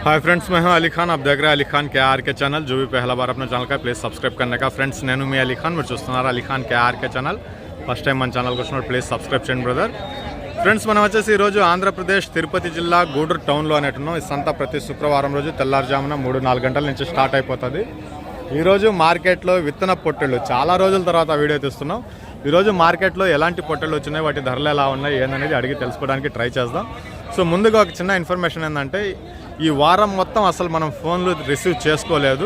Hi friends मैं हूं अली खान आप देख रहे हैं अली खान के आर के चैनल जो भी पहला बार अपने ఛానల్ का ప్లీజ్ సబ్స్క్రైబ్ करने का ఫ్రెండ్స్ నేను మీ అలీ ఖాన్ మీరు చూస్తున్నారు Ali Khan K R K channel first time మన ఛానల్కి వచ్చినప్పుడు ప్లీజ్ సబ్స్క్రైబ్ చేయండి బ్రదర్ ఫ్రెండ్స్ మనం వచ్చేసి ఈరోజు ఆంధ్రప్రదేశ్ తిరుపతి జిల్లా గూడూరు టౌన్లో అనేటున్నాం ఈ సంత ప్రతి శుక్రవారం రోజు తెల్లారుజామున మూడు నాలుగు గంటల నుంచి స్టార్ట్ అయిపోతుంది ఈరోజు మార్కెట్లో విత్తన పొట్టెళ్ళు చాలా రోజుల తర్వాత వీడియో తీస్తున్నాం ఈరోజు మార్కెట్లో ఎలాంటి పొట్టెళ్ళు వచ్చినాయి వాటి ధరలు ఎలా ఉన్నాయి ఏందనేది అడిగి తెలుసుకోవడానికి ట్రై చేద్దాం సో ముందుగా ఒక చిన్న ఇన్ఫర్మేషన్ ఏంటంటే ఈ వారం మొత్తం అసలు మనం ఫోన్లు రిసీవ్ చేసుకోలేదు.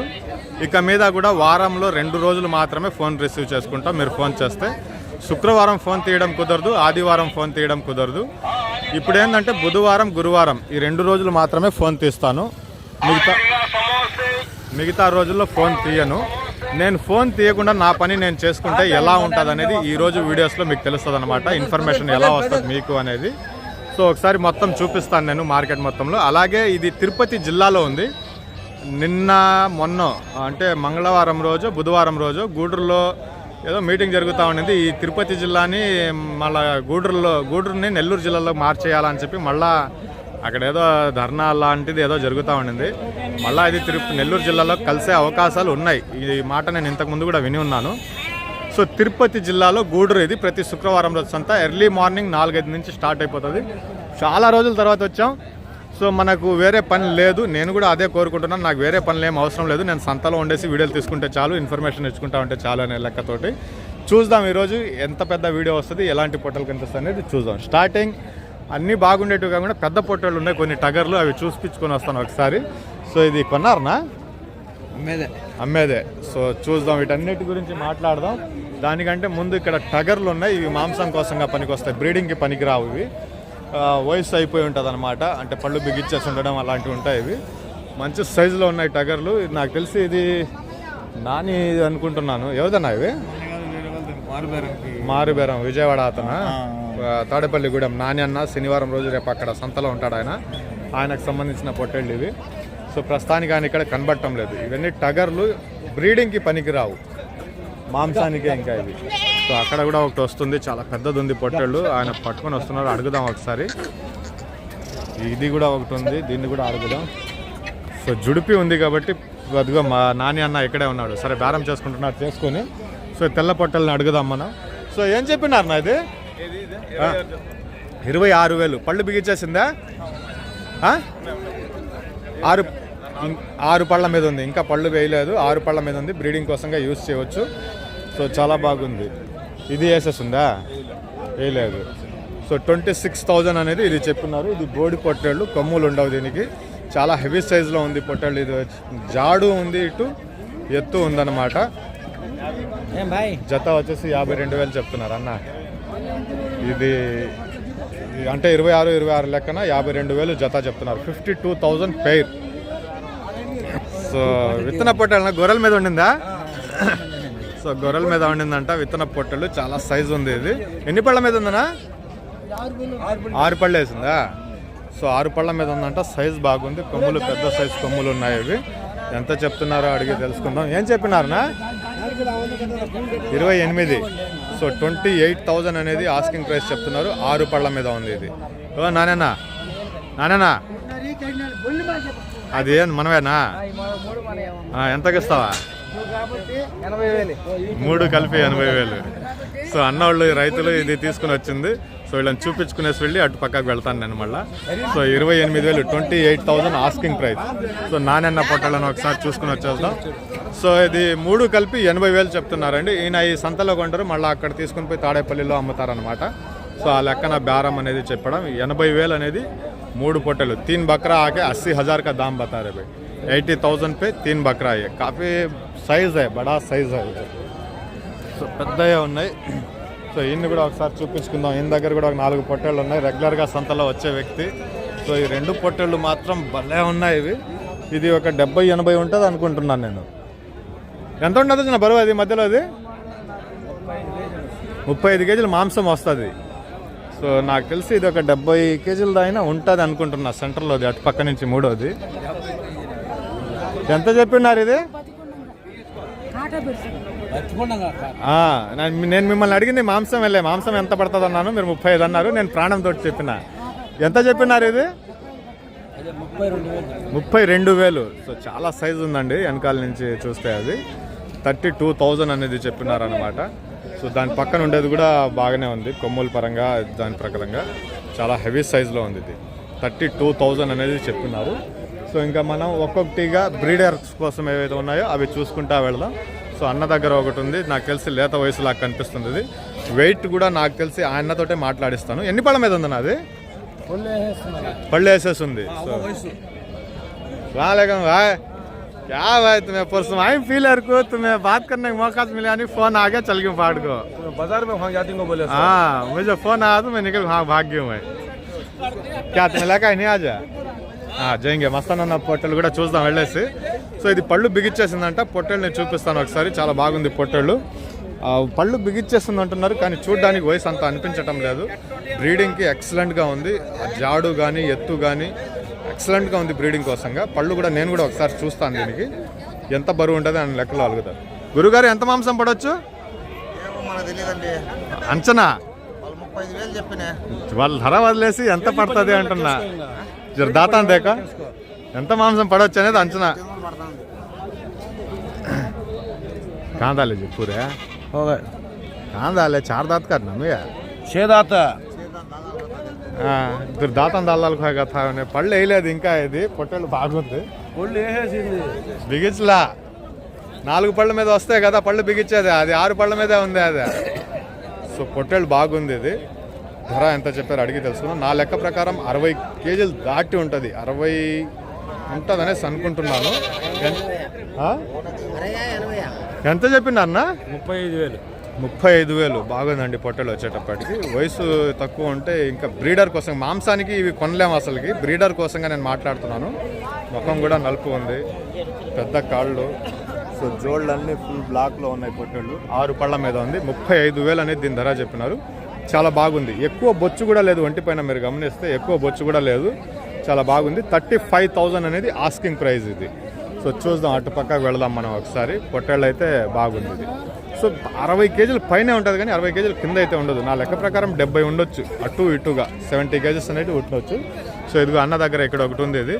ఇక మీద కూడా వారంలో రెండు రోజులు మాత్రమే ఫోన్ రిసీవ్ చేసుకుంటాం. మీరు ఫోన్ చేస్తే శుక్రవారం ఫోన్ తీయడం కుదరదు ఆదివారం ఫోన్ తీయడం కుదరదు. ఇప్పుడు ఏంటంటే బుధవారం గురువారం ఈ రెండు రోజులు మాత్రమే ఫోన్ తీస్తాను. మిగతా మిగతా రోజుల్లో ఫోన్ తీయను. నేను ఫోన్ తీయకుండా నా పని నేను చేసుకుంటే ఎలా ఉంటుంది అనేది ఈరోజు వీడియోస్లో మీకు తెలుస్తుంది అనమాట ఇన్ఫర్మేషన్ ఎలా వస్తుంది మీకు అనేది. సో ఒకసారి మొత్తం చూపిస్తాను నేను మార్కెట్ మొత్తంలో. అలాగే ఇది తిరుపతి జిల్లాలో ఉంది. నిన్న మొన్న అంటే మంగళవారం రోజు బుధవారం రోజు గూడూరులో ఏదో మీటింగ్ జరుగుతూ ఉండింది. ఈ తిరుపతి జిల్లాని మళ్ళా గూడూరులో గూడూరుని నెల్లూరు జిల్లాలో మార్చేయాలని చెప్పి మళ్ళా అక్కడ ఏదో ధర్నా లాంటిది ఏదో జరుగుతూ ఉండింది. మళ్ళీ ఇది తిరుపతి నెల్లూరు జిల్లాలో కలిసే అవకాశాలు ఉన్నాయి. ఈ మాట నేను ఇంతకు ముందు కూడా విని ఉన్నాను. సో తిరుపతి జిల్లాలో గూడూరు ఇది ప్రతి శుక్రవారం రోజు సంత. ఎర్లీ మార్నింగ్ నాలుగైదు నుంచి స్టార్ట్ అయిపోతుంది. చాలా రోజుల తర్వాత వచ్చాం. సో మనకు వేరే పని లేదు. నేను కూడా అదే కోరుకుంటున్నాను. నాకు వేరే పనులు ఏం అవసరం లేదు. నేను సంతలో ఉండేసి వీడియోలు తీసుకుంటే చాలు ఇన్ఫర్మేషన్ ఇచ్చుకుంటా ఉంటే చాలు అనే లెక్కతోటి చూద్దాం ఈరోజు ఎంత పెద్ద వీడియో వస్తుంది ఎలాంటి పొట్టలు కనిపిస్తుంది అనేది చూద్దాం. స్టార్టింగ్ అన్నీ బాగుండేటివి కాకుండా పెద్ద పొట్టలు ఉన్నాయి. కొన్ని టగర్లు అవి చూపించుకొని వస్తాను ఒకసారి. సో ఇది కొన్నారనా? అమ్మేదే. అమ్మేదే. సో చూద్దాం వీటన్నిటి గురించి మాట్లాడదాం. దానికంటే ముందు ఇక్కడ టగర్లు ఉన్నాయి ఇవి మాంసం కోసంగా పనికొస్తాయి బ్రీడింగ్కి పనికిరావు ఇవి. వయసు అయిపోయి ఉంటుంది అనమాట అంటే పళ్ళు బిగిచ్చేసి ఉండడం అలాంటివి ఉంటాయి ఇవి. మంచి సైజులో ఉన్నాయి టగర్లు. నాకు తెలిసి ఇది నాని అనుకుంటున్నాను. ఎవరిదన్నా ఇవి? మారుబేరం విజయవాడ అతను. తాడేపల్లిగూడెం నాని అన్న శనివారం రోజు రేపు అక్కడ సంతలో ఉంటాడు ఆయన. ఆయనకు సంబంధించిన పొట్టేళ్ళు ఇవి. సో ప్రస్తుతానికి ఆయన ఇక్కడ కనబడటం లేదు. ఇవన్నీ టగర్లు బ్రీడింగ్కి పనికిరావు. మాంసానికే ఇంకా ఇవి. సో అక్కడ కూడా ఒకటి వస్తుంది చాలా పెద్దది ఉంది పొట్టేళ్ళు. ఆయన పట్టుకొని వస్తున్నారు అడుగుదాం ఒకసారి. ఇది కూడా ఒకటి ఉంది దీన్ని కూడా అడుగుదాం. సో జుడిపి ఉంది కాబట్టి అదిగో మా నాని అన్న ఇక్కడే ఉన్నాడు. సరే బేరం చేసుకుంటున్నాడు చేసుకొని. సో తెల్ల పొట్టల్ని అడుగుదాం మనం. సో ఏం చెప్పినారు నా ఇది? ఇరవై ఆరు వేలు. పళ్ళు బిగించేసిందా? ఆరు ఆరు పళ్ళ మీద ఉంది. ఇంకా పళ్ళు వేయలేదు. ఆరు పళ్ళ మీద ఉంది. బ్రీడింగ్ కోసంగా యూస్ చేయవచ్చు. సో చాలా బాగుంది. ఇది వేసేసిందా వేయలేదు. సో ట్వంటీ సిక్స్ థౌజండ్ అనేది ఇది చెప్పున్నారు ఇది బోడి పొట్టేళ్ళు. కొమ్ములు ఉండవు దీనికి. చాలా హెవీ సైజులో ఉంది పొట్టేళ్ళు. ఇది జాడు ఉంది ఇటు ఎత్తు ఉందన్నమాట. జత వచ్చేసి యాభై రెండు వేలు చెప్తున్నారు అన్న. ఇది ఇది అంటే ఇరవై ఆరు ఇరవై ఆరు లెక్కన యాభై రెండు వేలు జత చెప్తున్నారు. Fifty two thousand pair. So విత్తన పొట్టెలు గొర్రెల మీద ఉండిందా సో గొర్రెల మీద ఉండిందంట విత్తన పొట్టెలు చాలా సైజు ఉంది ఇది. ఎన్ని పళ్ళ మీద ఉందనా ఆరు పళ్ళు వేసిందా? సో ఆరు పళ్ళ మీద ఉందంట సైజ్ బాగుంది. కొమ్ములు పెద్ద సైజ్ కొమ్ములు ఉన్నాయి ఇవి. ఎంత చెప్తున్నారో అడిగి తెలుసుకుందాం. ఏం చెప్పినారనా ఇరవై ఎనిమిది. సో ట్వంటీ ఎయిట్ థౌజండ్ అనేది ఆస్కింగ్ ప్రైస్ చెప్తున్నారు. ఆరు పళ్ళ మీద ఉంది ఇది. ఓ నానేనా నానేనా అది ఏం మనమేనా ఎంతకి ఇస్తావా మూడు కలిపి ఎనభై వేలు. సో అన్నవాళ్ళు రైతులు ఇది తీసుకుని వచ్చింది. సో వీళ్ళని చూపించుకునేసి వెళ్ళి అటు పక్కకు వెళ్తాను నేను మళ్ళీ. సో ఇరవై ఎనిమిది వేలు twenty eight thousand asking price. So నానెన్న పొట్టాలను ఒకసారి చూసుకుని వచ్చేద్దాం. సో ఇది మూడు కలిపి ఎనభై వేలు చెప్తున్నారండి. ఈయన ఈ సంతలో కొంటారు మళ్ళీ అక్కడ తీసుకుని పోయి తాడేపల్లిలో అమ్ముతారనమాట సో ఆ లెక్కన బేరం అనేది చెప్పడం. ఎనభై వేలు అనేది మూడు పొట్టలు. తీన్ బక్రా ఆకే అస్సీ హజార్ కా దామ్ బతా రే ఎయిటీ థౌజండ్ పే తీన్ బక్రా అయ్యే కాఫీ సైజ్ హై బడా సైజ్ హై సో పెద్దగా ఉన్నాయి సో ఈయన్ని కూడా ఒకసారి చూపించుకుందాం ఈయన దగ్గర కూడా ఒక నాలుగు పొట్టేళ్ళు ఉన్నాయి రెగ్యులర్గా సంతలో వచ్చే వ్యక్తి. సో ఈ రెండు పొట్టేళ్ళు మాత్రం భలే ఉన్నాయి ఇవి. ఇది ఒక డెబ్బై ఎనభై ఉంటుంది అనుకుంటున్నాను నేను. ఎంత ఉండదు బరువు అది మధ్యలో అది? ముప్పై ఐదు కేజీలు మాంసం వస్తుంది. సో నాకు తెలిసి ఇది ఒక డెబ్బై కేజీల దాయినా ఉంటుంది అనుకుంటున్నా సెంటర్లోది అటు పక్క నుంచి మూడోది. ఎంత చెప్పినారు ఇది? నేను మిమ్మల్ని అడిగింది మాంసం వెళ్ళే మాంసం ఎంత పడుతుంది అన్నాను మీరు ముప్పై ఐదు అన్నారు నేను ప్రాణంతో చెప్పిన. ఎంత చెప్పినారు ఇది? ముప్పై రెండు వేలు. ముప్పై రెండు వేలు సో చాలా సైజు ఉందండి వెనకాల నుంచి చూస్తే అది. థర్టీ టూ థౌజండ్ అనేది చెప్పినారనమాట సో దాని పక్కన ఉండేది కూడా బాగానే ఉంది కొమ్ముల పరంగా దాని ప్రకారంగా. చాలా హెవీ సైజులో ఉంది ఇది. థర్టీ టూ థౌజండ్ అనేది చెప్తున్నారు సో ఇంకా మనం ఒక్కొక్కటిగా బ్రీడర్స్ కోసం ఏవైతే ఉన్నాయో అవి చూసుకుంటా వెళ్దాం. సో అన్న దగ్గర ఒకటి ఉంది నాకు తెలిసి లేత వయసులాగా కనిపిస్తుంది ఇది. వెయిట్ కూడా నాకు తెలిసి ఆ అన్నతోటే మాట్లాడిస్తాను. ఎన్ని పళ్ళ మీద ఉంది నాది పళ్ళు వేసేసి ఉంది. సో రాలేకం రా क्या भाई तुम्हें परसों आई फीलर को तुम्हें बात करने का मौका मिला नहीं फोन आ गया चल गया फाड़ को बाजार में वहाँ जाती को बोले हाँ मुझे फोन आया तो मैं निकल हाँ भाग गया मैं क्या तुम्हें लगा ही नहीं आ जा జయంగే మస్తానన్న పొట్టెలు కూడా చూద్దాం వెళ్ళేసి సో ఇది పళ్ళు బిగిచ్చేసిందంట పొట్టెలు నేను చూపిస్తాను ఒకసారి చాలా బాగుంది పొట్టెళ్ళు ఆ, పళ్ళు బిగిచ్చేస్తుంది అంటున్నారు కానీ చూడడానికి వయసు అంత అనిపించటం లేదు బ్రీడింగ్కి ఎక్సలెంట్గా ఉంది ఆ జాడు కానీ ఎత్తు కానీ ఎక్సలెంట్గా ఉంది బ్రీడింగ్ కోసంగా పళ్ళు కూడా నేను కూడా ఒకసారి చూస్తాను దీనికి ఎంత బరువు ఉంటుంది అని లెక్కలో అలుగుతారు గురుగారు ఎంత మాంసం పడవచ్చు ఏమో మనకు తెలియదండి అంచనా వాళ్ళు ముప్పై ఐదు వేలు చెప్పినా వాళ్ళ ధర వదిలేసి ఎంత పడుతుంది అంటున్నా జర దాతాను దేక ఎంత మాంసం పడవచ్చు అనేది అంచనా కాందాలే जी पूरे हो गए కాందాలే చార్ దాత్ करना मैं छह आता ఇద్దరు దాతం దాల్లాలు కథ పళ్ళు వేయలేదు ఇంకా ఇది. పొట్టేళ్ళు బాగుంది. ఫుల్ వేసేసింది. బిగించలా. నాలుగు పళ్ళ మీద వస్తాయి కదా పళ్ళు బిగించేది అది ఆరు పళ్ళ మీదే ఉంది అది. సో పొట్టేళ్ళు బాగుంది ఇది. ధర ఎంత చెప్పారు అడిగి తెలుసుకున్నాం నా లెక్క ప్రకారం అరవై కేజీలు దాటి ఉంటుంది. అరవై ఉంటుంది అనేసి అనుకుంటున్నాను? ఎంత చెప్పినారన్నా ముప్పై ఐదు వేలు. ముప్పై ఐదు వేలు బాగుందండి పొట్టెలు వచ్చేటప్పటికి. వయసు తక్కువ ఉంటే ఇంకా బ్రీడర్ కోసం మాంసానికి ఇవి కొనలేము అసలుకి. బ్రీడర్ కోసంగా నేను మాట్లాడుతున్నాను. ముఖం కూడా నలుపు ఉంది. పెద్ద కాళ్ళు. సో జోళ్ళన్నీ ఫుల్ బ్లాక్లో ఉన్నాయి పొట్టెళ్ళు. ఆరు పళ్ళ మీద ఉంది. ముప్పై ఐదు వేలు అనేది దీని ధర చెప్పినారు. చాలా బాగుంది. ఎక్కువ బొచ్చు కూడా లేదు ఒంటిపైన మీరు గమనిస్తే ఎక్కువ బొచ్చు కూడా లేదు. చాలా బాగుంది. థర్టీ ఫైవ్ థౌజండ్ అనేది ఆస్కింగ్ ప్రైస్ ఇది. సో చూద్దాం అటు వెళదాం మనం ఒకసారి. పొట్టేళ్ళు అయితే బాగుంది ఇది. సో అరవై కేజీలు పైన ఉంటుంది కానీ అరవై కేజీలు కింద అయితే ఉండదు. నా లెక్క ప్రకారం డెబ్బై ఉండొచ్చు. అటు ఇటుగా సెవెంటీ కేజెస్ అనేది ఉండొచ్చు. సో ఇదిగో అన్న దగ్గర ఇక్కడ ఒకటి ఉంది ఇది.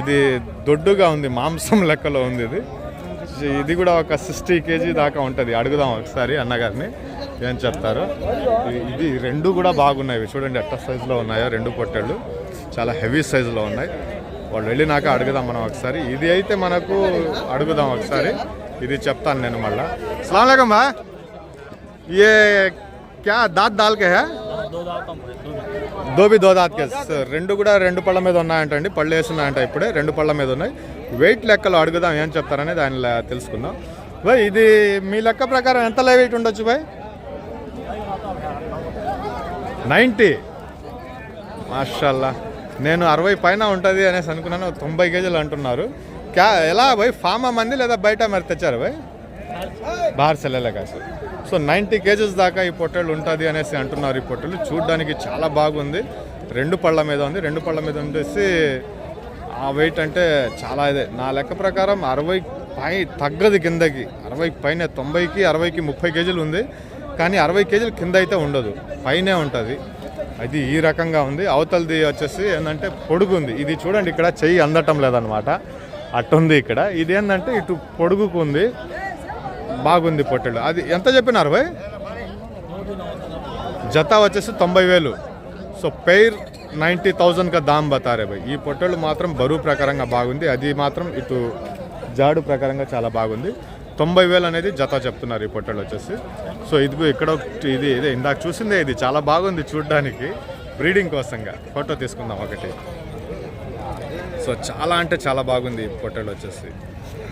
ఇది దొడ్డుగా ఉంది మాంసం లెక్కలో ఉంది ఇది. ఇది కూడా ఒక సిక్స్టీ కేజీ దాకా ఉంటుంది. అడుగుదాం ఒకసారి అన్నగారిని ఏం చెప్తారు. ఇది రెండు కూడా బాగున్నాయి. చూడండి ఎట్ట సైజులో ఉన్నాయో. రెండు పొట్టెళ్ళు. చాలా హెవీ సైజులో ఉన్నాయి. వాళ్ళు వెళ్ళినాక అడుగుదాం మనం ఒకసారి. ఇది అయితే మనకు అడుగుదాం ఒకసారి. ఇది చెప్తాను నేను మళ్ళా. సలాం బా. ఏ క్యా దాత్ దాల్కే హే? దోబి దోదాత్ రెండు కూడా రెండు పళ్ళ మీద ఉన్నాయంటండి పళ్ళు వేస్తున్నాయంట ఇప్పుడే. రెండు పళ్ళ మీద ఉన్నాయి. వెయిట్ లెక్కలు అడుగుదాం ఏం చెప్తారనేది ఆయన తెలుసుకుందాం. బాయ్ ఇది మీ లెక్క ప్రకారం ఎంత లైవ్ వెయిట్ ఉండొచ్చు బాయ్? నైంటీ. మాషల్లా. నేను అరవై పైన ఉంటుంది అనేసి అనుకున్నాను తొంభై కేజీలు అంటున్నారు. క్యా ఎలా బాయ్ ఫామా మంది లేదా బయట మరి తెచ్చారు బాయ్ బాహర్ సెల్లలే కాదు. సో నైంటీ కేజెస్ దాకా ఈ పొట్టేళ్ళు ఉంటుంది అనేసి అంటున్నారు ఈ పొట్టేళ్ళు. చూడడానికి చాలా బాగుంది. రెండు పళ్ళ మీద ఉంది రెండు పళ్ళ మీద ఉండేసి ఆ వెయిట్ అంటే చాలా ఇదే. నా లెక్క ప్రకారం అరవై పై తగ్గదు కిందకి అరవై పైన తొంభైకి అరవైకి ముప్పై కేజీలు ఉంది. కానీ అరవై కేజీలు కింద అయితే ఉండదు. పైనే ఉంటుంది. అది ఈ రకంగా ఉంది. అవతలది వచ్చేసి ఏంటంటే పొడుగుంది. ఇది చూడండి ఇక్కడ చెయ్యి అందటం లేదనమాట అట్టుంది ఇక్కడ. ఇది ఏంటంటే ఇటు పొడుగుకు ఉంది బాగుంది పొట్టెలు అది ఎంత చెప్పినారు భయ్? జత వచ్చేసి తొంభై వేలు. సో పెయిర్ నైంటీ థౌజండ్గా దామ్ బతారే భయ్. ఈ పొట్టెలు మాత్రం బరువు ప్రకారంగా బాగుంది. అది మాత్రం ఇటు జాడు ప్రకారంగా చాలా బాగుంది. తొంభై వేలు అనేది జత చెప్తున్నారు ఈ పొట్టెలు వచ్చేసి. సో ఇది ఇక్కడ ఒకటి ఇది ఇదే ఇందాక చూసిందే ఇది. చాలా బాగుంది చూడడానికి. బ్రీడింగ్ కోసంగా. ఫోటో తీసుకుందాం ఒకటి. సో చాలా అంటే చాలా బాగుంది ఈ పొట్టేలు వచ్చేసి.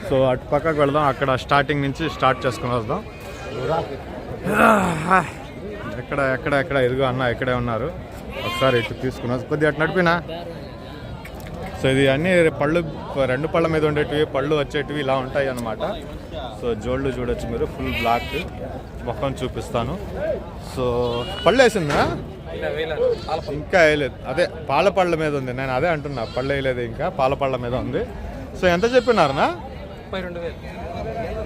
సో అటు పక్కకు వెళదాం. అక్కడ స్టార్టింగ్ నుంచి స్టార్ట్ చేసుకుని వద్దాం. ఎక్కడ ఎక్కడ ఎక్కడ? ఎదుగు అన్న ఇక్కడే ఉన్నారు. ఒకసారి ఇటు తీసుకుని కొద్దిగా అటు నడిపినా. సో ఇది అన్ని పళ్ళు రెండు పళ్ళ మీద ఉండేటివి పళ్ళు వచ్చేటివి ఇలా ఉంటాయి అన్నమాట. సో జోళ్ళు చూడొచ్చు మీరు ఫుల్ బ్లాక్. ముఖం చూపిస్తాను. సో పళ్ళు వేసిందా? ఇంకా వేయలేదు. అదే పాల పళ్ళ మీద ఉంది. నేను అదే అంటున్నా. పళ్ళు వేయలేదు ఇంకా. పాల పళ్ళ మీద ఉంది. సో ఎంత చెప్పినారనా?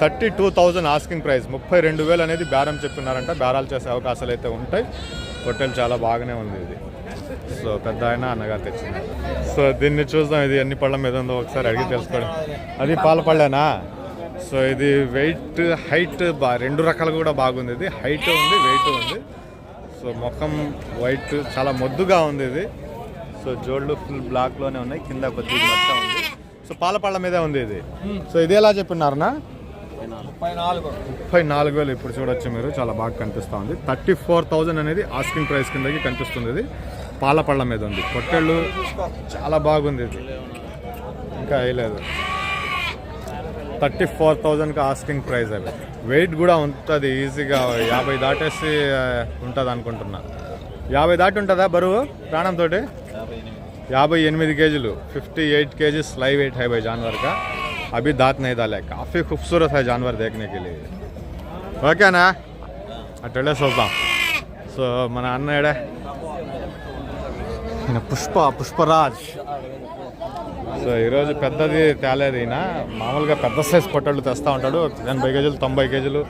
Thirty two thousand asking price. ముప్పై రెండు వేలు అనేది బేరం చెప్పినారంట. బేరాలు చేసే అవకాశాలు అయితే ఉంటాయి. హోటల్ చాలా బాగానే ఉంది ఇది. సో పెద్ద ఆయన అన్నగారు తెచ్చింది. సో దీన్ని చూద్దాం. ఇది ఎన్ని పళ్ళ మీద ఉందో ఒకసారి అడిగి తెలుసుకోవడం అది పాల పళ్ళేనా? సో ఇది వెయిట్ హైట్ బా రెండు రకాలు కూడా బాగుంది ఇది. హైట్ ఉంది వెయిట్ ఉంది. సో ముఖం వైట్ చాలా మొద్దుగా ఉంది ఇది. సో జోళ్ళు ఫుల్ బ్లాక్లోనే ఉన్నాయి. కింద కొద్దిగా మొత్తం ఉంది. సో పాల పళ్ళ మీదే ఉంది ఇది. సో ఇది ఎలా చెప్పినారనా? ముప్పై నాలుగు. ముప్పై నాలుగు వేలు ఇప్పుడు చూడొచ్చు మీరు. చాలా బాగా కనిపిస్తూ ఉంది. థర్టీ ఫోర్ థౌజండ్ అనేది ఆస్కింగ్ ప్రైస్ కిందకి కనిపిస్తుంది ఇది. పాల పళ్ళ మీద ఉంది పొట్టేళ్ళు చాలా బాగుంది ఇది ఇంకా వేయలేదు థర్టీ ఫోర్ థౌజండ్కి ఆస్కింగ్ ప్రైస్ అవి వెయిట్ కూడా ఉంటుంది ఈజీగా యాభై దాటేసి ఉంటుంది అనుకుంటున్నా యాభై దాటి ఉంటుందా బరువు ప్రాణంతో యాభై ఎనిమిది కేజీలు फिफ्टी एट के जी लाइव वेट है भाई जानवर का अभी दांत नहीं डाला है काफ़ी खूबसूरत है जानवर देखने के लिए ఓకేనా అట్టడే చూద్దాం సో మన అన్న ఏడే ఈయన పుష్ప పుష్పరాజ్. సో ఈరోజు పెద్దది తేలేదు ఈయన. మామూలుగా పెద్ద సైజ్ పొట్టళ్ళు తెస్తూ ఉంటాడు. ఎనభై కేజీలు తొంభై కేజీలు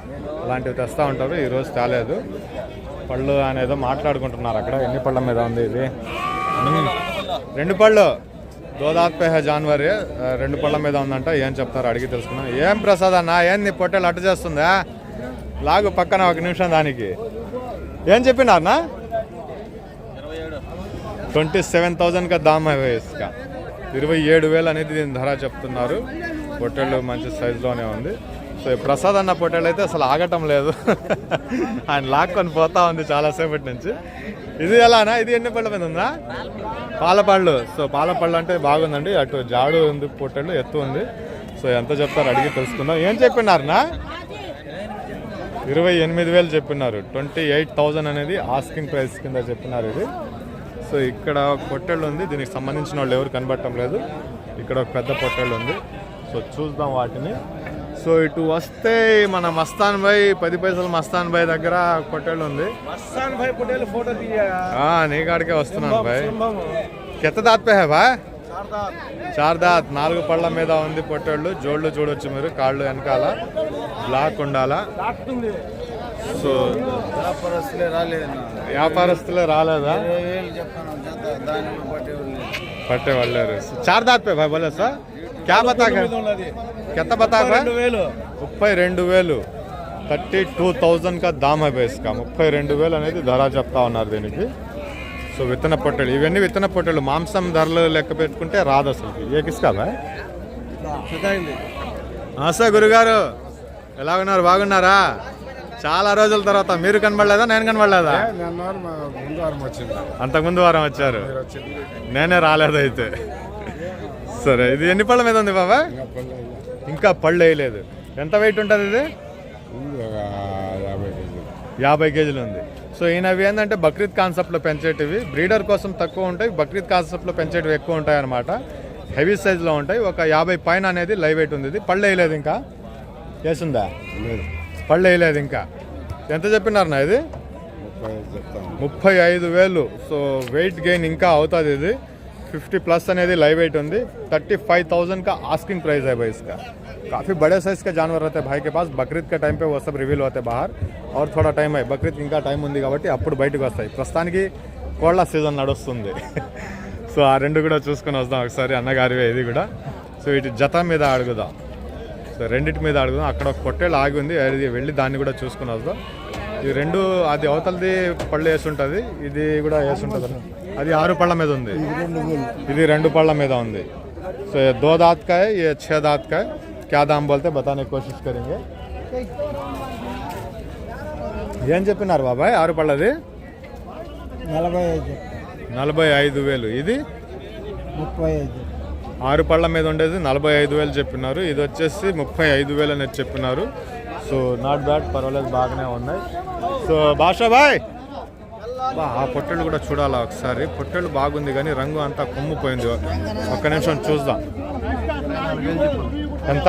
అలాంటివి తెస్తూ ఉంటారు. ఈరోజు తేలేదు. పళ్ళు అనేదో మాట్లాడుకుంటున్నారు అక్కడ. ఎన్ని పళ్ళ మీద ఉంది ఇది? రెండు పళ్ళు. దోదాత్పేహ జాన్వరి రెండు పళ్ళ మీద ఉందంట. ఏం చెప్తారు అడిగి తెలుసుకున్నాం ఏం ప్రసాద్ అన్న? ఏం నీ పొట్టెలు అట్ట చేస్తుందా? లాగు పక్కన ఒక నిమిషం దానికి. ఏం చెప్పినారనా ట్వంటీ సెవెన్ థౌజండ్ కా దామ్ హై ఇరవై ఏడు వేలు అనేది దీని ధర చెప్తున్నారు. పొట్టేళ్ళు మంచి సైజులోనే ఉంది. సో ఈ ప్రసాద్ అన్న పొట్టేళ్ళు అయితే అసలు ఆగటం లేదు. ఆయన లాక్కొని పోతా ఉంది చాలాసేపటి నుంచి. ఇది ఎలానా? ఇది ఎన్ని పళ్ళ మీద ఉందా? పాలపళ్ళు. సో పాలపళ్ళు అంటే బాగుందండి. అటు జాడు ఉంది పొట్టేళ్ళు ఎత్తు ఉంది. సో ఎంత చెప్తారు అడిగి తెలుసుకుందాం. ఏం చెప్పినారనా? ఇరవై ఎనిమిది వేలు చెప్పినారు. ట్వంటీ ఎయిట్ థౌజండ్ అనేది ఆస్కింగ్ ప్రైస్ కింద చెప్పినారు ఇది. సో ఇక్కడ పొట్టేళ్ళు ఉంది. దీనికి సంబంధించిన వాళ్ళు ఎవరు కనబడటం లేదు. ఇక్కడ ఒక పెద్ద పొట్టేళ్ళు ఉంది. సో చూద్దాం వాటిని. సో ఇటు వస్తే మన మస్తాన్ భాయ్ పది పైసలు మస్తాన్ భాయ్ దగ్గర పొట్టేళ్ళు ఉంది. నీ కాడికే వస్తున్నాను భాయ్. కెత్త దాత్పే హే బా చార్ దాత్ నాలుగు పళ్ళ మీద ఉంది పొట్టేళ్ళు. జోళ్ళు చూడొచ్చు మీరు కాళ్ళు వెనకాల. బ్లాక్ ఉండాలా? సో వ్యాపారస్తులే రాలేదన్న వ్యాపారస్తులే రాలేదా? పట్టే వాళ్ళారు. చార్ దాట్ పే భాయ్ బోలే సార్. క్యా బతా కెత్త బతా ముప్పై రెండు వేలు. థర్టీ టూ థౌజండ్ కా దామ్ హై బేస్కా ముప్పై రెండు వేలు అనేది ధర చెప్తా ఉన్నారు దీనికి. సో విత్తన పొట్టెలు. ఇవన్నీ విత్తన పొట్టెలు. మాంసం ధరలు లెక్క పెట్టుకుంటే రాదు అసలు. ఏ కిస్కా భాయ్ ఆశా గురుగారు ఎలా ఉన్నారు బాగున్నారా? చాలా రోజుల తర్వాత మీరు కనబడలేదా నేను కనబడలేదా? ముందు వారం వచ్చింది. అంతకుముందు వారం వచ్చారు. నేనే రాలేదు అయితే. సరే ఇది ఎన్ని పళ్ళ మీద ఉంది బాబా? ఇంకా పళ్ళు వేయలేదు. ఎంత వెయిట్ ఉంటుంది ఇది? యాభై కేజీలు. యాభై కేజీలు ఉంది. సో ఈయనవి ఏంటంటే బక్రీద్ కాన్సెప్ట్లో పెంచేటివి. బ్రీడర్ కోసం తక్కువ ఉంటాయి బక్రీద్ కాన్సెప్ట్లో పెంచేటివి ఎక్కువ ఉంటాయి అనమాట హెవీ సైజులో ఉంటాయి. ఒక యాభై పైన అనేది లైవ్ వెయిట్ ఉంది ఇది. పళ్ళు వేయలేదు ఇంకా? వేసిందా? లేదు. పళ్ళు వేయలేదు ఇంకా ఎంత చెప్పినారు నా ఇది ముప్పై ఐదు చెప్తాను ముప్పై ఐదు వేలు సో వెయిట్ గెయిన్ ఇంకా అవుతుంది ఇది फिफ्टी प्लस అనేది लाइव वेट ఉంది थर्टी फाइव थाउजेंड का आस्किंग प्राइस है भाई इसका काफ़ी बड़े साइज का जानवर रहते हैं भाई के पास बकरीद के टाइम पे वो सब रिवील होते हैं बाहर और थोड़ा టైం है బక్రీద్ ఇంకా టైం ఉంది కాబట్టి అప్పుడు బయటకు వస్తాయి ప్రస్తుతానికి కోళ్ళ సీజన్ నడుస్తుంది సో ఆ రెండు కూడా చూసుకొని వద్దాం ఒకసారి అన్నగారివే ఇది కూడా సో ఇటు జత మీద అడుగుదాం సో రెండింటి మీద అడుగుదాం అక్కడ ఒక కొట్టేళ్ళు ఆగి ఉంది. అది వెళ్ళి దాన్ని కూడా చూసుకుని వద్దాం ఇవి రెండు అది అవతలది పళ్ళు వేసుంటుంది. ఇది కూడా వేసుంటుంది. అది ఆరు పళ్ళ మీద ఉంది. ఇది రెండు పళ్ళ మీద ఉంది. సో దో దాత్ ఏ ఛే దాత్ క్యా దామ్ బోల్తే బతానే కోషిష్ కరింగే. ఏం చెప్పినారు బాబాయ్? ఆరు పళ్ళది? నలభై ఐదు నలభై ఐదు వేలు. ఇది? ముప్పై ఐదు. ఆరు పళ్ళ మీద ఉండేది నలభై ఐదు వేలు చెప్పినారు. ఇది వచ్చేసి ముప్పై ఐదు వేలు అనేది చెప్పినారు. సో నాట్ బ్యాడ్ పర్వాలేదు బాగానే ఉన్నాయి. సో భాషా బాయ్! బా ఆ పొట్టెళ్ళు కూడా చూడాలా ఒకసారి? పొట్టెళ్ళు బాగుంది కానీ రంగు అంతా కొమ్ముపోయింది. ఒక్క నిమిషం చూద్దాం. ఎంత?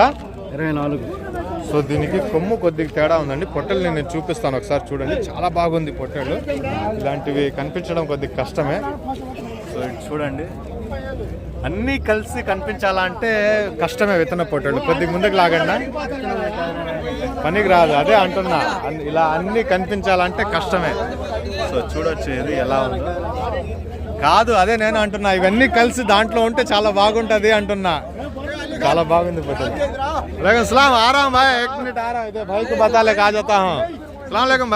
ఇరవై నాలుగు. సో దీనికి కొమ్ము కొద్దిగా తేడా ఉందండి. పొట్టెలు నేను చూపిస్తాను ఒకసారి చూడండి. చాలా బాగుంది పొట్టెలు ఇలాంటివి కనిపించడం కొద్దిగా కష్టమే. సో ఇటు చూడండి. అన్ని కలిసి కనిపించాలా అంటే కష్టమే విత్తన పోటాడు కొద్ది ముందుకు లాగండి. పనికి రాదు. అదే అంటున్నా. ఇలా అన్నీ కనిపించాలంటే కష్టమే. సో చూడొచ్చు ఇది ఎలా ఉందో. కాదు అదే నేను అంటున్నా. ఇవన్నీ కలిసి దాంట్లో ఉంటే చాలా బాగుంటుంది అంటున్నా. చాలా బాగుంది పటేల్ స్లాం సలాం ఆరాం భాయ్ ఎక్ మినిట్ ఆరాం. ఇదే బైక్ బతాలే కా స్లాం లేకం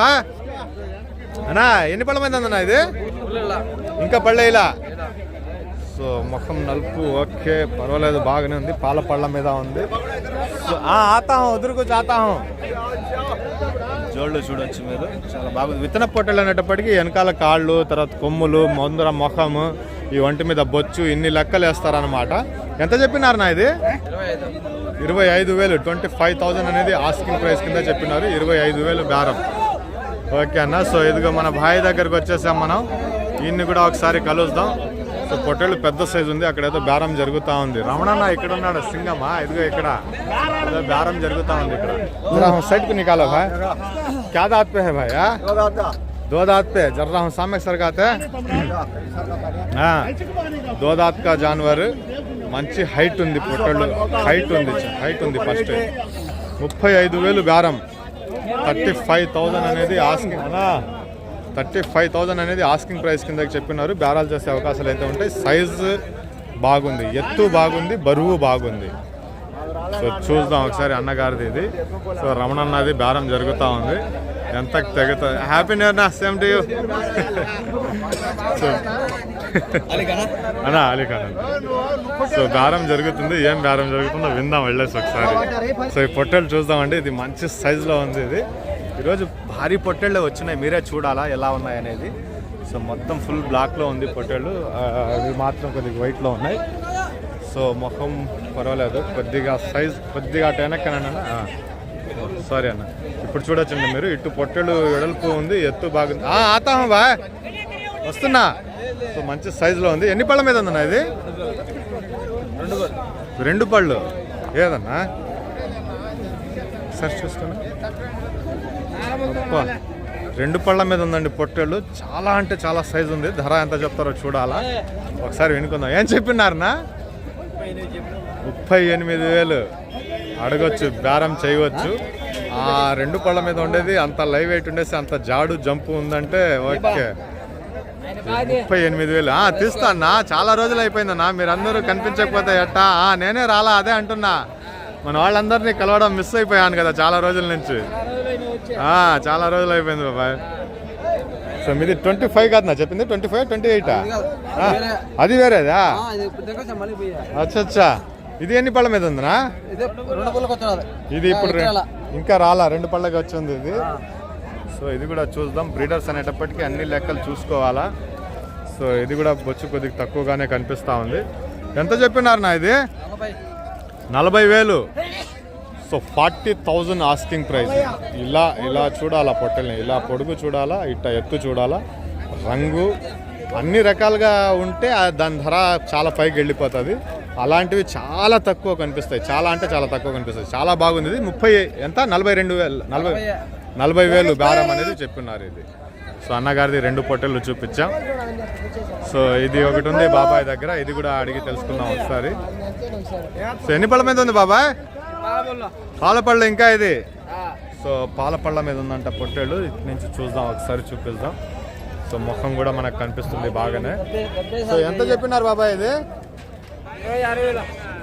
అన్నా ఎన్ని పళ్ళ మంది అందన్నా ఇది? ఇంకా పళ్ళే ఇలా? సో ముఖం నలుపు ఓకే పర్వాలేదు బాగానే ఉంది. పాల పళ్ళ మీద ఉంది. సో ఆ, ఆతా హూ ఉదురుకు చాతా జోళ్ళు చూడొచ్చు మీరు. చాలా బాగుంది. విత్తన పొట్టలు అనేటప్పటికీ వెనకాల కాళ్ళు తర్వాత కొమ్ములు ముందర ముఖము ఈ ఒంటి మీద బొచ్చు ఇన్ని లెక్కలు వేస్తారనమాట ఎంత చెప్పినారు నా ఇది? ఇరవై ఐదు వేలు. ట్వంటీ ఫైవ్ థౌజండ్ అనేది ఆస్కింగ్ ప్రైస్ కింద చెప్పినారు. ఇరవై ఐదు వేలు బేరం ఓకే అన్న. సో ఇదిగో మన భాయ్ దగ్గరకు వచ్చేసాం మనం. ఈయన్ని కూడా ఒకసారి కలుద్దాం. సో పొట్టేళ్ళు పెద్ద సైజు ఉంది అక్కడ ఏదో బేరం జరుగుతూ ఉంది రమణన్న ఇక్కడ ఉన్నాడు సింగమా ఇదిగో ఇక్కడ ఏదో బేరం జరుగుతూ ఉంది ఇక్కడ जरा हम साइड पे निकालो भाई क्या दांत पे है भाई हाँ? दो दांत पे जर रहा हूँ सामने सरकाते हाँ दो दांत का जानवर మంచి హైట్ ఉంది పొట్టళ్ళు హైట్ ఉంది హైట్ ఉంది ఫస్ట్ ముప్పై ఐదు వేలు బేరం థర్టీ ఫైవ్ థౌజండ్ అనేది ఆస్కింగ్ థర్టీ ఫైవ్ థౌజండ్ అనేది ఆస్కింగ్ ప్రైస్ కింద చెప్పినారు. బేరాలు చేసే అవకాశాలు అయితే ఉంటాయి. సైజ్ బాగుంది. ఎత్తు బాగుంది. బరువు బాగుంది. సో చూద్దాం ఒకసారి అన్నగారిది ఇది. సో రమణన్నది బేరం జరుగుతూ ఉంది. ఎంత తెగుతుంది హ్యాపీ న్యూ ఇయర్ నా సేమ్ టు యూ సో అన్నా అలీఖాన్. సో బేరం జరుగుతుంది ఏం బేరం జరుగుతుందో విందాం వెళ్ళేసి ఒకసారి. సో ఈ పొట్టెలు చూద్దామండి ఇది మంచి సైజులో ఉంది ఇది. ఈరోజు భారీ పొట్టేళ్ళే వచ్చినాయి మీరే చూడాలా ఎలా ఉన్నాయి అనేది. సో మొత్తం ఫుల్ బ్లాక్లో ఉంది పొట్టేళ్ళు. అవి మాత్రం కొద్దిగా వైట్లో ఉన్నాయి. సో ముఖం పర్వాలేదు కొద్దిగా సైజ్ కొద్దిగా అటు వెనక్కనన్నా సారీ అన్న. ఇప్పుడు చూడొచ్చండి మీరు. ఇటు పొట్టెలు వెడల్పు ఉంది ఎత్తు బాగుంది. ఆ, ఆతాం బా. వస్తున్నా. సో మంచి సైజులో ఉంది. ఎన్ని పళ్ళ మీద ఉందన్నా ఇది? రెండు పళ్ళు. ఏదన్నా? సరే చూస్తున్నా. రెండు పళ్ళ మీద ఉందండి పొట్టేళ్ళు. చాలా అంటే చాలా సైజు ఉంది. ధర ఎంత చెప్తారో చూడాలా. ఒకసారి వినుకుందాం. ఏం చెప్పినారనా ముప్పై ఎనిమిది వేలు. అడగొచ్చు బేరం చేయవచ్చు. ఆ రెండు పళ్ళ మీద ఉండేది అంత లైవ్ వెయిట్ ఉండేసి అంత జాడు జంపు ఉందంటే ఓకే. ముప్పై ఎనిమిది వేలు. ఆ, తీస్తా అన్నా చాలా రోజులు అయిపోయిందన్నా మీరు అందరూ కనిపించకపోతే ఎట్టా? నేనే రాలా అదే అంటున్నా. మన వాళ్ళందరినీ కలవడం మిస్ అయిపోయాను కదా చాలా రోజుల నుంచి. ఆ, చాలా రోజులు అయిపోయింది బాబాయ్. సో మీది ట్వంటీ ఫైవ్ కాదు నా చెప్పింది ట్వంటీ ఫైవ్ ట్వంటీ ఎయిట్? అది వేరేదా? అచ్చా అచ్చా ఇది ఎన్ని పళ్ళ మీద ఉందినా? ఇది ఇప్పుడు ఇంకా రాలా? రెండు పళ్ళకి వచ్చింది ఇది. సో ఇది కూడా చూద్దాం. బ్రీడర్స్ అనేటప్పటికీ అన్ని లెక్కలు చూసుకోవాలా? సో ఇది కూడా బొచ్చు కొద్దిగా తక్కువగానే కనిపిస్తూ ఉంది. ఎంత చెప్పినారు నా ఇది? నలభై. వేలు. So forty thousand asking price ఇలా ఇలా చూడాలా పొట్టల్ని? ఇలా పొడుగు చూడాలా? ఇట్ట ఎత్తు చూడాలా? రంగు. అన్ని రకాలుగా ఉంటే దాని ధర చాలా పైకి వెళ్ళిపోతుంది. అలాంటివి చాలా తక్కువ కనిపిస్తాయి. చాలా అంటే చాలా తక్కువ కనిపిస్తాయి. చాలా బాగుంది. ఇది ముప్పై ఎంత? నలభై రెండు వేలు. నలభై నలభై వేలు. బేరం అనేది చెప్పున్నారు ఇది. సో అన్నగారిది రెండు పొట్టెలు చూపించాం. సో ఇది ఒకటి ఉంది బాబాయ్ దగ్గర. ఇది కూడా అడిగి తెలుసుకుందాం ఒకసారి. సో ఎన్ని పళ్ళ మీద ఉంది బాబాయ్? పాలపళ్ళ ఇంకా ఇది? సో పాలపళ్ళ మీద ఉందంట పొట్టేళ్ళు. ఇటు నుంచి చూద్దాం ఒకసారి చూపిద్దాం. సో ముఖం కూడా మనకు కనిపిస్తుంది బాగానే. సో ఎంత చెప్పినారు బాబాయ్ ఇది?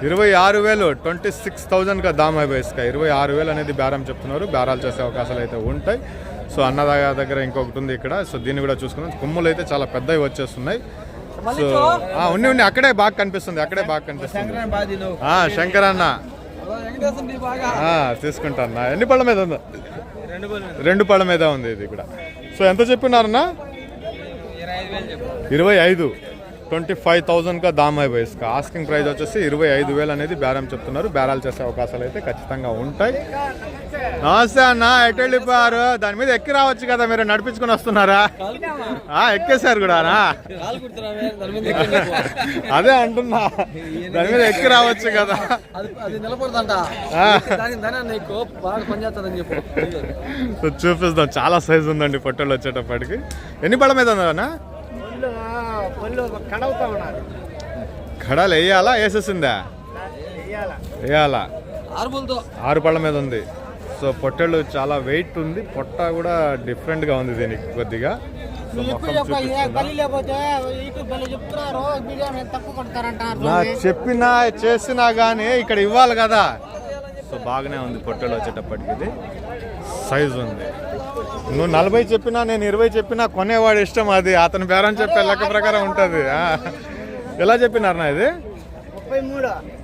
ఇరవై ఆరు వేలు ట్వంటీ సిక్స్ థౌజండ్గా దామ్ హై ఇసుక. ఇరవై ఆరు వేలు అనేది బేరం చెప్తున్నారు. బేరాలు చేసే అవకాశాలు అయితే ఉంటాయి. సో అన్నదాయ దగ్గర ఇంకొకటి ఉంది ఇక్కడ. సో దీన్ని కూడా చూసుకున్నాం కొమ్ములు అయితే చాలా పెద్దవి వచ్చేస్తున్నాయి. సో ఉన్ని ఉన్ని అక్కడే బాగా కనిపిస్తుంది. అక్కడే బాగా కనిపిస్తుంది. శంకర్ అన్న తీసుకుంటా అన్న ఎన్ని పళ్ళ మీద ఉందా? రెండు పళ్ళ మీద ఉంది ఇది కూడా. సో ఎంత చెప్పినారన్నా? ఇరవై ఐదు. ట్వంటీ ఫైవ్ థౌజండ్ కా దామ్ భాయ్ ఇస్కా. ఆస్కింగ్ ప్రైస్ వచ్చేసి ఇరవై ఐదు వేలు అనేది బేరం చెప్తున్నారు. బేరాలు చేసే అవకాశాలు అయితే ఖచ్చితంగా ఉంటాయి. నమస్తే అన్న ఎటు వెళ్ళిపోయారు? దాని మీద ఎక్కి రావచ్చు కదా మీరు నడిపించుకుని వస్తున్నారా? ఆ, ఎక్కేశారు కూడానా అదే అంటున్నా. దాని మీద ఎక్కి రావచ్చు కదా. చూపిస్తాం. చాలా సైజు ఉందండి పొట్టలు వచ్చేటప్పటికి. ఎన్ని పళ్ళ మీద ఉందన్నా పళ్ళు కడవుతా ఉన్నారు. కడాలు వేయాలా వేసేసిందా? వేయాలా? ఆరు పళ్ళ మీద ఉంది. సో పొట్టెళ్ళు చాలా వెయిట్ ఉంది. పొట్ట కూడా డిఫరెంట్గా ఉంది దీనికి కొద్దిగా. నా చెప్పినా చేసినా కానీ ఇక్కడ ఇవ్వాలి కదా. సో బాగానే ఉంది పొట్టెలు వచ్చేటప్పటికి ఇది. సైజు ఉంది. నువ్వు నలభై చెప్పినా నేను ఇరవై చెప్పినా కొనేవాడు ఇష్టం అది. అతని బేరం చెప్పే లెక్క ప్రకారం ఉంటుంది. ఎలా చెప్పినారు నా ఇది?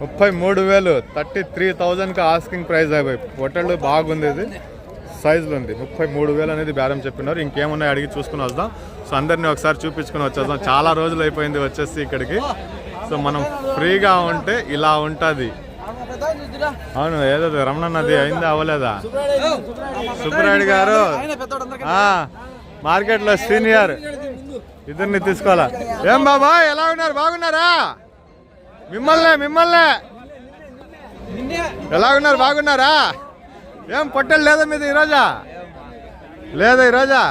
ముప్పై మూడు వేలు. థర్టీ త్రీ థౌజండ్కి ఆస్కింగ్ ప్రైస్ అయిపోయి పొట్టెలు బాగుంది ఇది. సైజులు ఉంది. ముప్పై మూడు వేలు అనేది బేరం చెప్పినారు. ఇంకేమున్నాయి అడిగి చూసుకుని వద్దాం. సో అందరినీ ఒకసారి చూపించుకుని వచ్చేద్దాం. చాలా రోజులు అయిపోయింది వచ్చేసి ఇక్కడికి. సో మనం ఫ్రీగా ఉంటే ఇలా ఉంటుంది. అవును ఏదో రమణ నది అయిందా అవ్వలేదా? సుబ్బరాయుడు గారు ఆ, మార్కెట్లో సీనియర్. ఇద్దరిని తీసుకోవాలా? ఏం బాబా ఎలా ఉన్నారు? బాగున్నారా? మిమ్మల్నే మిమ్మల్నే. ఎలా ఉన్నారు? బాగున్నారా? ఏం పొట్టలు లేదా మీద ఈరోజా? లేదా ఈరోజా?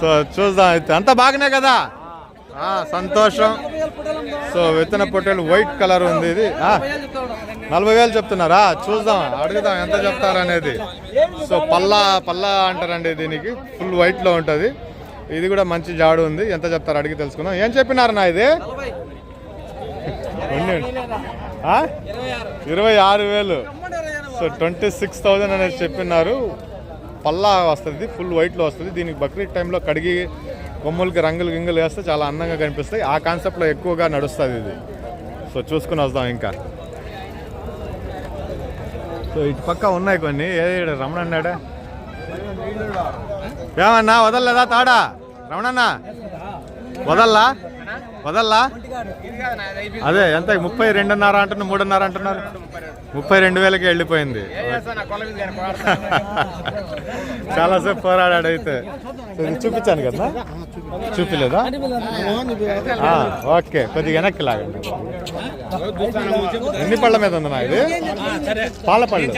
సో చూద్దాం అయితే అంతా బాగానే కదా? సంతోషం. సో విత్తన పొట్టేలు వైట్ కలర్ ఉంది ఇది. ఆ, నలభై వేలు చెప్తున్నారా. చూద్దాం అడుగుదాం ఎంత చెప్తారనేది సో పల్లా పల్లా అంటారండి దీనికి. ఫుల్ వైట్లో ఉంటుంది. ఇది కూడా మంచి జాడు ఉంది. ఎంత చెప్తారు అడిగి తెలుసుకుందాం. ఏం చెప్పినారు నా ఇది ఇరవై ఆరు వేలు. సో ట్వంటీ సిక్స్ థౌజండ్ అనేది చెప్పినారు. పల్లా వస్తుంది ఫుల్ వైట్లో వస్తుంది. దీనికి బక్రీద్ టైంలో కడిగి కొమ్ములకి రంగులు గింగులు వేస్తే చాలా అందంగా కనిపిస్తాయి. ఆ కాన్సెప్ట్లో ఎక్కువగా నడుస్తుంది ఇది. సో చూసుకుని వద్దాం ఇంకా. సో ఇటు పక్క ఉన్నాయి కొన్ని. ఏది రమణ అన్నాడా ఏమన్నా వదలలేదా తాడా? రమణన్నా? వదల్లా? వదల్లా? అదే ఎంత? ముప్పై రెండున్నర అంటున్నారు మూడున్నర అంటున్నారు. ముప్పై రెండు వేలకి వెళ్ళిపోయింది. చాలాసేపు పోరాడాడు అయితే. ఇది చూపించాను కదా? చూపిలేదా? ఓకే. కొద్దిగా వెనక్కి లాగండి. ఎన్ని పళ్ళ మీద ఉందన్నా ఇది? పాల పళ్ళు.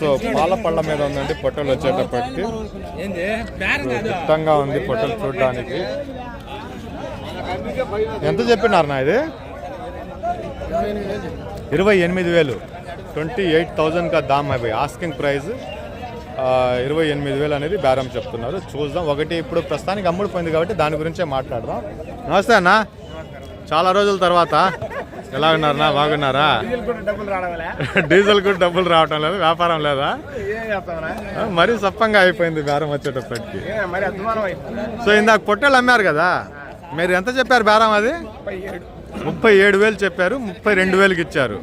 సో పాల పళ్ళ మీద ఉందండి పొట్టలు వచ్చేటప్పటికి. దిట్టంగా ఉంది పొట్టలు చూడడానికి. ఎంత చెప్పినారు నా ఇది? ఇరవై ఎనిమిది వేలు. ట్వంటీ ఎయిట్ థౌజండ్ కా దామ్ అయిపోయి ఆస్కింగ్ ప్రైస్ ఇరవై ఎనిమిది వేలు అనేది బేరం చెప్తున్నారు. చూద్దాం. ఒకటి ఇప్పుడు ప్రస్తుతానికి అమ్ముడిపోయింది కాబట్టి దాని గురించే మాట్లాడదాం. నమస్తే అన్న. చాలా రోజుల తర్వాత. ఎలా ఉన్నారన్నా? బాగున్నారా? డీజిల్ కూడా డబ్బులు రావటం లేదు. వ్యాపారం లేదా? మరీ సప్పంగా అయిపోయింది బేరం వచ్చేటప్పటికి. సో ఇందాక పొట్టేలు అమ్మారు కదా? మీరు ఎంత చెప్పారు బేరం అది? ముప్పై ఏడు వేలు చెప్పారు ముప్పై రెండు వేలకి ఇచ్చారు.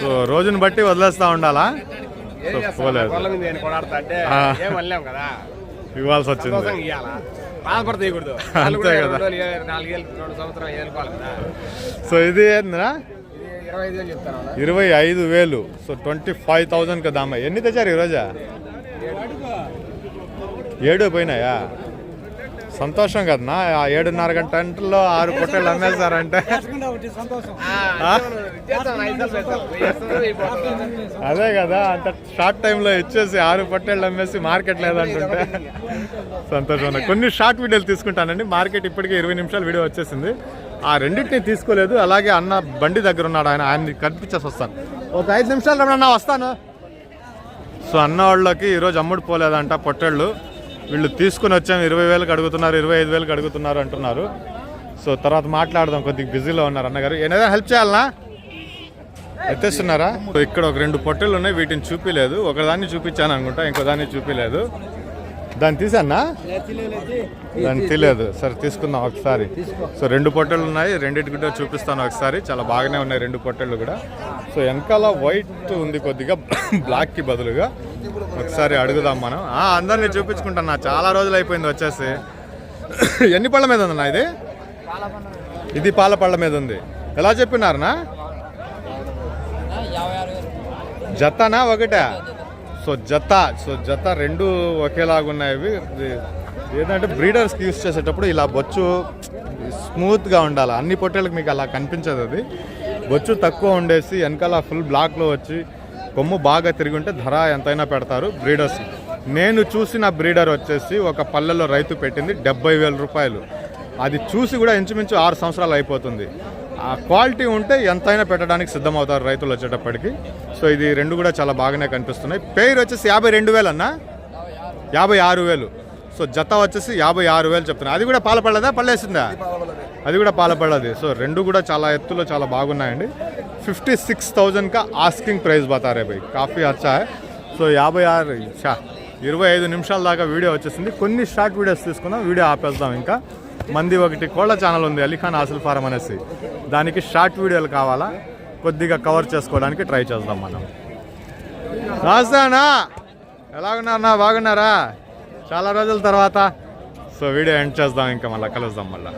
సో రోజుని బట్టి వదిలేస్తా ఉండాలా? సో పోలేదు. ఇవ్వాల్సి వచ్చింది. అంతే కదా. సో ఇది ఏందిరా? ఇది ఇరవై ఐదు వేలు చెప్తాను ఇరవై ఐదు వేలు. సో ట్వంటీ ఫైవ్ థౌజండ్ కదా అమ్మాయి ఎన్ని తెచ్చారు ఈరోజా? ఏడు పోయినాయా? సంతోషం కదనా ఆ ఏడున్నర గంటల్లో ఆరు పొట్టలు అమ్మేశారంటే. అదే కదా అంత షార్ట్ టైంలో ఇచ్చేసి ఆరు పొట్టేళ్ళు అమ్మేసి మార్కెట్ లేదంటుంటే. సంతోషం. కొన్ని షార్ట్ వీడియోలు తీసుకుంటానండి. మార్కెట్ ఇప్పటికే ఇరవై నిమిషాలు వీడియో వచ్చేసింది. ఆ రెండింటిని తీసుకోలేదు. అలాగే అన్న బండి దగ్గర ఉన్నాడు ఆయన. ఆయన్ని కనిపించేసి వస్తాను. ఒక ఐదు నిమిషాలు రమణ వస్తాను. సో అన్న వాళ్ళకి ఈరోజు అమ్ముడు పోలేదంట పొట్టేళ్ళు. వీళ్ళు తీసుకుని వచ్చాము ఇరవై వేలకు అడుగుతున్నారు ఇరవై ఐదు వేలకు అడుగుతున్నారు అంటున్నారు. సో తర్వాత మాట్లాడదాం కొద్దిగా బిజీలో ఉన్నారు అన్నగారు ఏదైనా హెల్ప్ చేయాలనా? ఎత్తేస్తున్నారా? ఇక్కడ ఒక రెండు పొట్టెలు ఉన్నాయి వీటిని చూపిలేదు. ఒకదాన్ని చూపించాను అనుకుంటా ఇంకో దాన్ని చూపిలేదు. దాన్ని తీసానా? దాన్ని తీయలేదు సరే తీసుకుందాం ఒకసారి. సో రెండు పొట్టెలు ఉన్నాయి. రెండింటి కూడా చూపిస్తాను ఒకసారి. చాలా బాగానే ఉన్నాయి రెండు పొట్టెళ్ళు కూడా. సో వెనకాల వైట్ ఉంది కొద్దిగా. బ్లాక్కి బదులుగా. ఒకసారి అడుగుదాం మనం. ఆ, అందరినీ చూపించుకుంటున్నా చాలా రోజులు అయిపోయింది వచ్చేసి. ఎన్ని పళ్ళ మీద ఉందన్నా ఇది? ఇది పాల పళ్ళ మీద ఉంది. ఎలా చెప్పినారనా? జతనా ఒకటే? సో జత సో జత రెండు ఒకేలాగా ఉన్నాయి ఇవి. ఏంటంటే బ్రీడర్స్కి యూస్ చేసేటప్పుడు ఇలా బొచ్చు స్మూత్గా ఉండాలి. అన్ని పొట్టేళ్ళకి మీకు అలా కనిపించదు అది. బొచ్చు తక్కువ ఉండేసి వెనకాల ఫుల్ బ్లాక్లో వచ్చి కొమ్ము బాగా తిరిగి ఉంటే ధర ఎంతైనా పెడతారు బ్రీడర్స్. నేను చూసిన బ్రీడర్ వచ్చేసి ఒక పల్లెలో రైతు పెట్టింది డెబ్బై వేల రూపాయలు. అది చూసి కూడా ఇంచుమించు ఆరు సంవత్సరాలు అయిపోతుంది. ఆ క్వాలిటీ ఉంటే ఎంతైనా పెట్టడానికి సిద్ధమవుతారు రైతులు వచ్చేటప్పటికి. సో ఇది రెండు కూడా చాలా బాగానే కనిపిస్తున్నాయి. పేరు వచ్చేసి యాభై రెండు వేలు అన్న? యాభై ఆరు వేలు. సో జత వచ్చేసి యాభై ఆరు వేలు చెప్తున్నా. అది కూడా పాలపడలేదా పడలేదా అది కూడా పాలపడలేదు సో రెండు కూడా చాలా ఎత్తులో చాలా బాగున్నాయండి. ఫిఫ్టీ సిక్స్ థౌజండ్ కా ఆస్కింగ్ ప్రైస్ బతారే భయ్. కాఫీ అచ్చా సో యాభై ఆరు చా ఇరవై ఐదు నిమిషాల దాకా వీడియో వచ్చేసింది. కొన్ని షార్ట్ వీడియోస్ తీసుకుందాం వీడియో ఆపేద్దాం ఇంకా. మంది ఒకటి కోళ్ళ ఛానల్ ఉంది అలీఖాన్ ఆసిల్ ఫారం అనేసి. దానికి షార్ట్ వీడియోలు కావాలా? కొద్దిగా కవర్ చేసుకోవడానికి ట్రై చేద్దాం మనం. రాస్తానా ఎలాగున్నారన్నా బాగున్నారా? చాలా రోజుల తర్వాత. సో వీడియో ఎండ్ చేద్దాం ఇంకా మళ్ళీ కలుద్దాం మళ్ళీ.